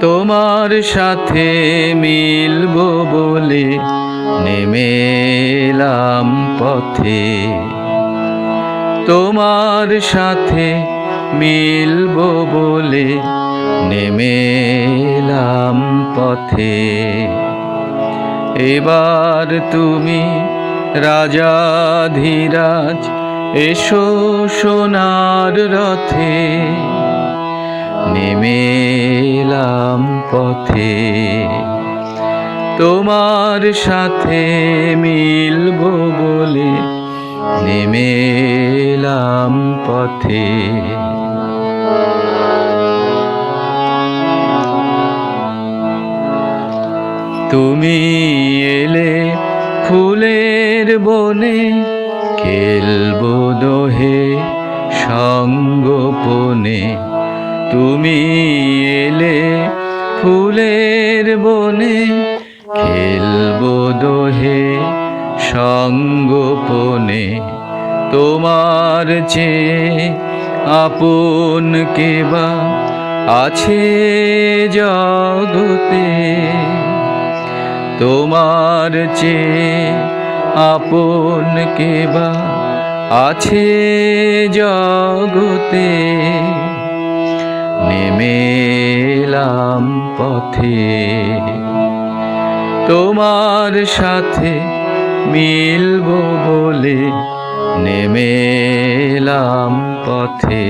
তোমার সাথে মিলব বলে নেমেলাম পথে। তোমার সাথে মিলব বলে নেমেলাম পথে। এবার তুমি রাজাধীরাজ, এসো সোনার রথে। নেমেলাম পথে। তোমার সাথে মিলব বলে নেমেলাম পথে। তুমি এলে ফুলের বনে, খেলব দোহে সঙ্গোপনে। তুমি এলে ফুলের বনে খেলব দোহে সঙ্গোপনে। তোমার চেয়ে আপন কেবা আছে জগতে? তোমার চেয়ে আপন কেবা আছে জগতে? নেমেলাম পথে। তোমার সাথে মিলব বলে নেমেলাম পথে।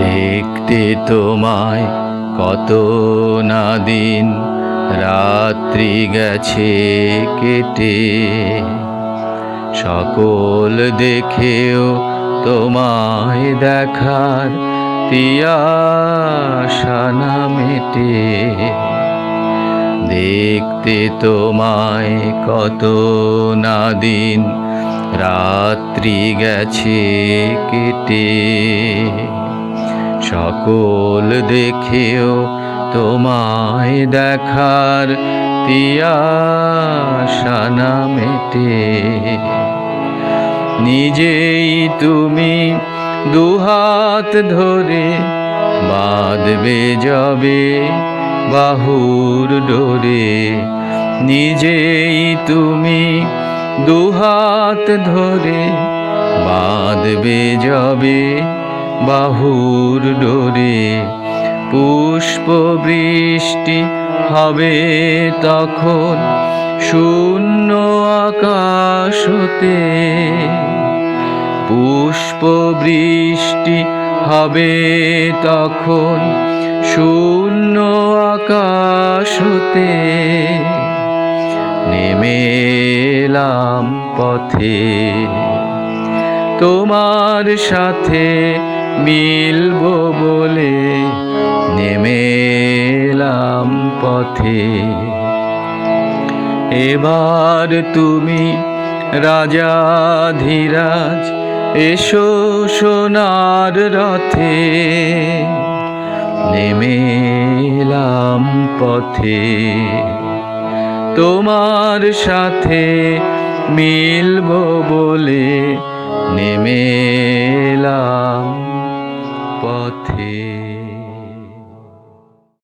দেখতে তোমায় কত না দিন, রাত্রি গেছে কেটে। সকল দেখেও তোমায় দেখার তিয়াশা না মেটে। দেখতে তোমায় কত না দিন, রাত্রি গেছে কেটে। সকল দেখেও তোমায় দেখার তিয়াশা না মেটে। নিজেই তুমি দুহাত ধরে বাঁধবে যাবে বাহুর ডোরে। নিজেই তুমি দুহাত ধরে বাঁধবে যাবে বাহুর ডোরে। পুষ্প বৃষ্টি হবে তখন শূন্য আকাশতে পুষ্প বৃষ্টি হবে তখন শূন্য আকাশতে নেমেলাম পথে। তোমার সাথে মিলব বলে নেমেলাম পথে। এবার তুমি রাজাধীরাজ এসো সোনার রথে নেমেলাম পথে। তোমার সাথে মিলব বলে নেমেলাম পথে।